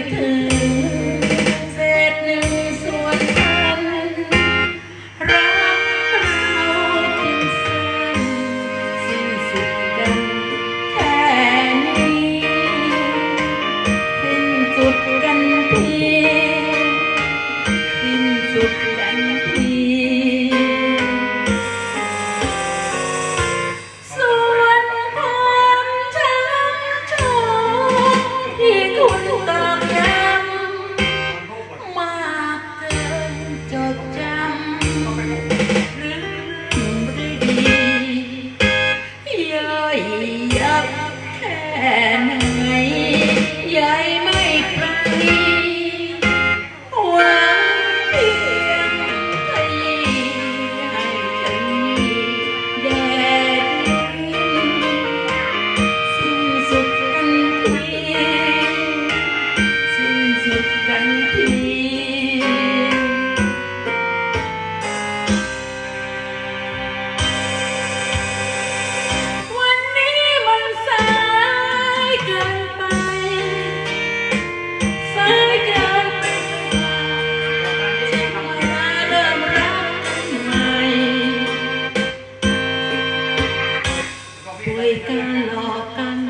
விட்டு ย่อยยับแค่ไหนยาย quay ca lò can